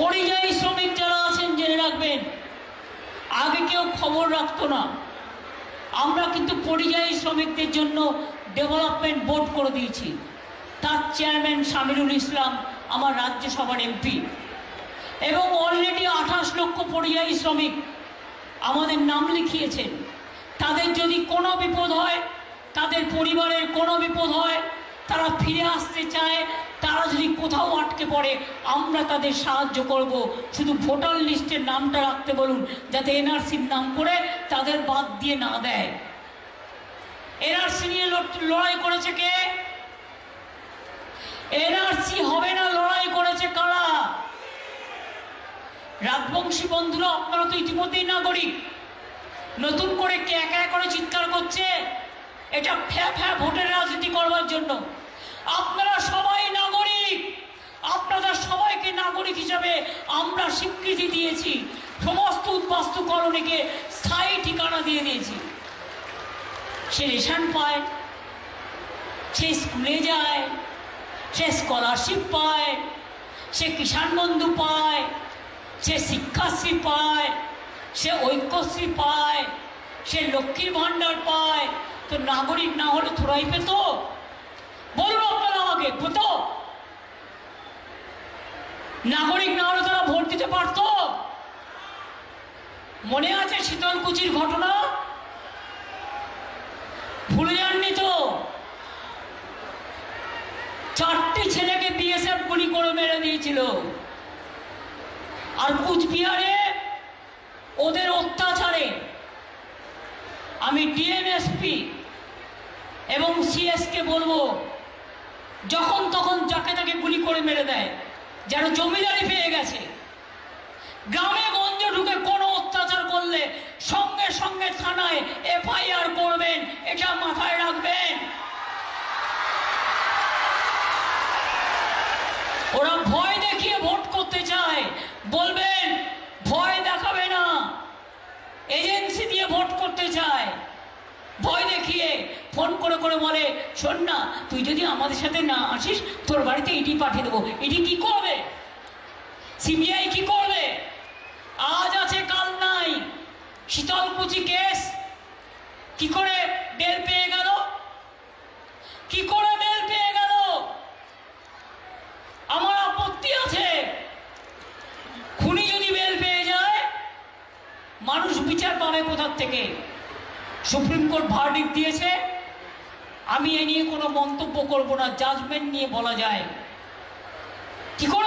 পরিযায়ী শ্রমিক যারা আছেন, জেনে রাখবেন, আগে কেউ খবর রাখতো না। আমরা কিন্তু পরিযায়ী শ্রমিকদের জন্য ডেভেলপমেন্ট বোর্ড করে দিয়েছি। তার চেয়ারম্যান শামিরুল ইসলাম, আমার রাজ্যসভার এমপি এবং অলরেডি আঠাশ লক্ষ পরিযায়ী শ্রমিক আমাদের নাম লিখিয়েছেন। তাদের যদি কোনো বিপদ হয়, তাদের পরিবারের কোনো বিপদ হয়, তারা ফিরে আসতে চায় তারা যদি কোথাও আটকে পড়ে, আমরা তাদের সাহায্য করব। শুধু ভোটার লিস্টের নামটা রাখতে বলুন, যাতে এনআরসির নাম করে তাদের বাদ দিয়ে না দেয়। এনআরসি নিয়ে লড়াই করেছে কে? এনআরসি হবে না লড়াই করেছে কারা? রাজবংশী বন্ধুরা, আপনারা তো ইতিমধ্যেই নাগরিক। নতুন করে কে একা করে চিৎকার করছে? এটা ফ্যা ফ্যা ভোটের রাজনীতি করবার জন্য। আপনারা সবাই নাগরিক আপনাদের সবাইকে নাগরিক হিসাবে আমরা স্বীকৃতি দিয়েছি। সমস্ত উদ্বাস্তু স্থায়ী ঠিকানা দিয়ে দিয়েছি। সে রেশন পায়, সে স্কুলে যায়, সে স্কলারশিপ পায়, সে কিষাণ বন্ধু পায়, সে শিক্ষাশ্রী পায়, সে ঐক্যশ্রী পায়, সে লক্ষ্মীর ভাণ্ডার পায়। তো নাগরিক না হলে থোড়াই পেত? বলুন আপনারা আমাকে, পেত? নাগরিক না হলে তারা ভোট দিতে পারত মনে আছে শীতলকুচির ঘটনা? ভুলে যাননি তো? চারটি ছেলেকে বিএসএফ গুলি করে মেরে দিয়েছিল। আর কুচবিহারে ওদের অত্যাচারে আমি ডিএমএসপি এবং সিএসকে বলব, যখন তখন যাকে তাকে গুলি করে মেরে দেয়, যেন জমিদারি পেয়ে গেছে। গ্রামে গঞ্জে ঢুকে কোনো অত্যাচার করলে সঙ্গে থানায় এফআইআর করবেন, এটা মাথায় রাখবেন। ওরা ভয় দেখিয়ে ভোট করতে চায়। বলবেন, ভয় দেখাবে না। এজেন্সি দিয়ে ভোট করতে চায়। ভয় দেখিয়ে ফোন করে করে বলে, শোন না, তুই যদি আমাদের সাথে না আসিস, তোর বাড়িতে ইডি পাঠিয়ে দেবো। ইডি কি করবে? সিবিআই কি করবে? আজ শীতলকুচি কেস? কি করে বেল পেয়ে গেল? কি করে বেল পেয়ে গেল? আমার আপত্তি আছে। খুনি যদি বেল পেয়ে যায়, মানুষ বিচার পাবে কোথার থেকে? সুপ্রিম কোর্ট ভার্ডিক দিয়েছে। আমি এ নিয়ে কোনো মন্তব্য করব না জাজমেন্ট নিয়ে বলা যায়। কি করে